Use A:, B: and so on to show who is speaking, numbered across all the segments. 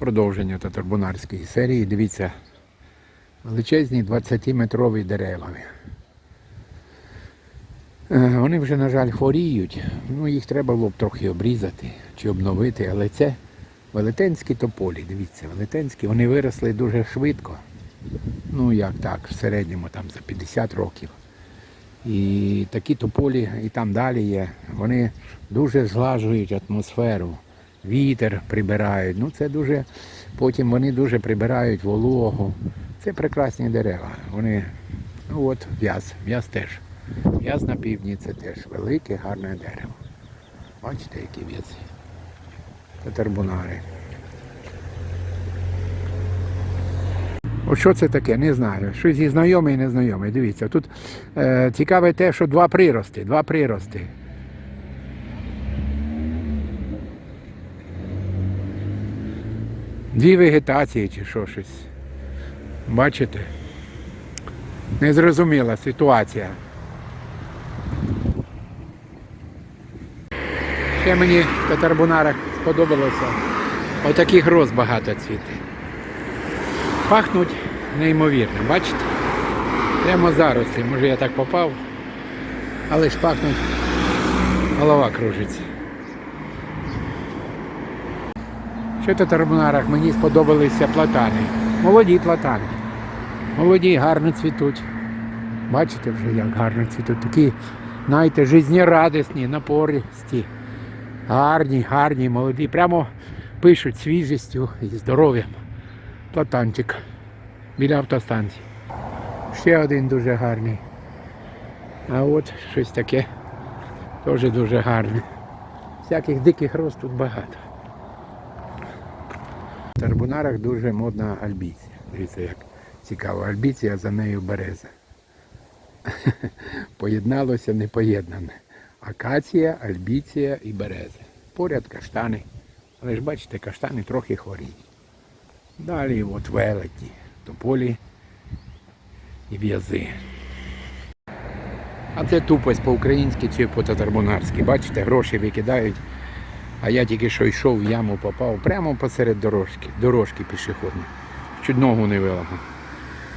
A: Продовження татарбунарської серії. Дивіться, величезні 20-метрові дерева. Е, Вони вже, на жаль, хворіють. Ну, їх треба було б трохи обрізати чи обновити, але це велетенські тополі. Дивіться, велетенські, вони виросли дуже швидко. Ну, як так, в середньому там за 50 років. І такі тополі, і там далі є, вони дуже зглажують атмосферу, вітер прибирають. Ну це дуже, потім вони дуже прибирають вологу. Це прекрасні дерева. Вони, ну от в'яз, в'яз теж. В'яз на півдні це теж велике, гарне дерево. Бачите, які в'язи. Татарбунари. От що це таке, не знаю. Щось і знайоме і незнайоме. Дивіться, тут е, цікаве те, що два прирости, два прирости. Дві вегетації чи що щось. Бачите? Незрозуміла ситуація. Ще мені в Татарбунарах сподобалося. Отаких роз багато цвіти. Пахнуть неймовірно, бачите? Прямо зараз, може я так попав, але ж пахнуть, голова кружиться. Що в Татарбунарах мені сподобалися платани. Молоді платани. Молоді, гарно цвітуть. Бачите вже, як гарно цвітуть. Такі, знаєте, жизнерадісні, напористі. Гарні, гарні, молоді. Прямо пишуть свіжістю і здоров'ям. Платанчик біля автостанції. Ще один дуже гарний. А от щось таке теж дуже гарне. Всяких диких роз тут багато. Тарбунарах дуже модна альбіція. Дивіться, як цікаво. Альбіція, за нею береза. Поєдналося непоєднане. Акація, альбіція і береза. Поряд каштани. Але ж бачите, каштани трохи хворіють. Далі от велеті, тополі і в'язи. А це тупость по-українськи чи по-татарбунарськи. Бачите, гроші викидають. А я тільки що йшов в яму, попав прямо посеред дорожки, дорожки пішохідні. Чуть ногу не виламав.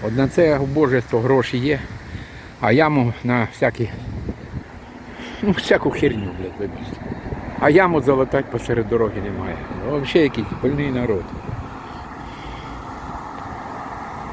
A: От на це божество гроші є, а яму на всякі, ну, всяку херню, блядь, вибачте. А яму залатати посеред дороги немає. Взагалі якийсь пильний народ.